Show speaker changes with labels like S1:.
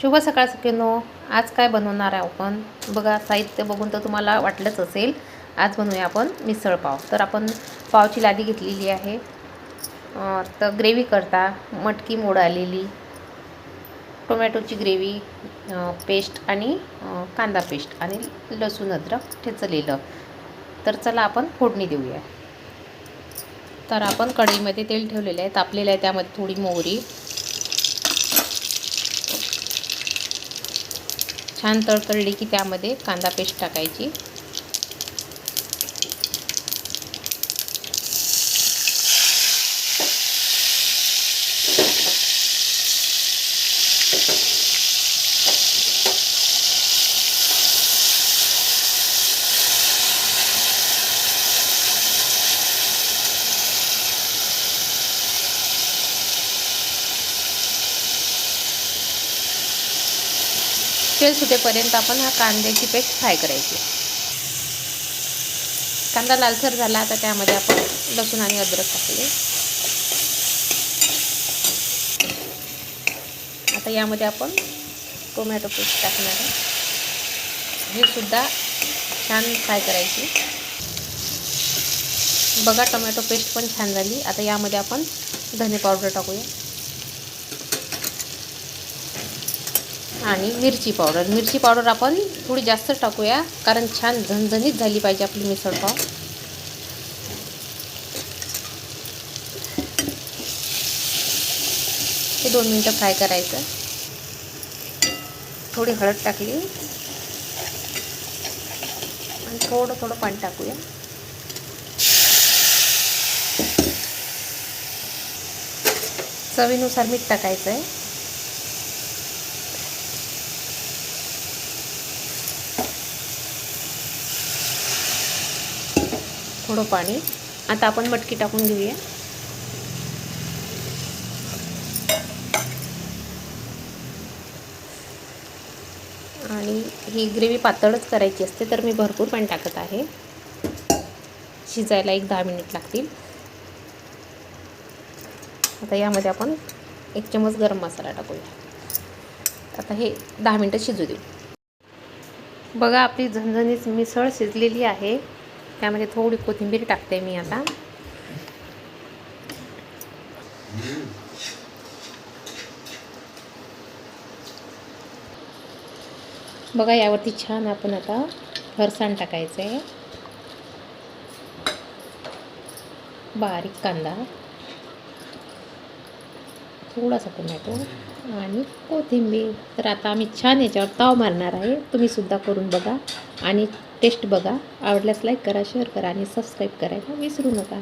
S1: शुभ सकाळ सगळ्यांनो आज काय बनवणार आहे आपण? बघा साहित्य बघून तर तुम्हाला वाटलंच असेल. आज बनवूया आपण मिसळपाव तर आपण पावची लादी घेतलेली आहे. तर ग्रेव्ही करता. मटकी मोड आलेली. टोमॅटोची ग्रेव्ही पेस्ट आणि कांदा पेस्ट आणि लसूण अद्रक ठेचलेलं. तर चला आपण फोडणी देऊया. तर आपण कढईमध्ये तेल ठेवलेलं आहे. तापलेलं आहे त्यामध्ये थोडी मोहरी. छान तळतळली की त्यामध्ये कांदा पेस्ट टाकायची. तेल सुटेपर्यंत आपण हा कांद्याची पेस्ट फ्राय करायची. कांदा लालसर झाला आता त्यामध्ये आपण लसूण आणि अद्रक टाकले. आता यामध्ये आपण टोमॅटो पेस्ट टाकणार आहे. हे सुद्धा छान फ्राय करायची. बघा टोमॅटो पेस्ट पण छान झाली. आता यामध्ये आपण धने पावडर टाकूया. आणि मिरची पावडर. मिरची पावडर आपण थोडी जास्त टाकूया कारण छान झणझणीत झाली पाहिजे आपली मिसळपाव हे ते दोन मिनटं फ्राय करायचं. थोडी हळद टाकली. आणि थोडं थोडं पाणी टाकूया. चवीनुसार मीठ टाकायचं आहे थोडं पाणी. आता आपण मटकी टाकून घेऊया. आणि ही ग्रेव्ही पातळच करायची असते तर मी भरपूर पाणी टाकत आहे. शिजायला एक दहा मिनिट लागतील. आता यामध्ये आपण एक चमच गरम मसाला टाकूया. आता हे दहा मिनटं शिजू देऊ. बघा आपली झणझणीत मिसळ शिजलेली आहे. त्यामध्ये थोडी कोथिंबीर टाकते मी आता. बघा यावरती छान आपण आता फरसाण टाकायचं आहे बारीक कांदा. थोडासा टोमॅटो आणि कोथिंबीर. तर आता आम्ही छान याच्यावर ताव मारणार आहे. तुम्हीसुद्धा करून बघा आणि टेस्ट बघा. आवडल्यास लाईक करा शेअर करा आणि सबस्क्राईब करायला विसरू नका.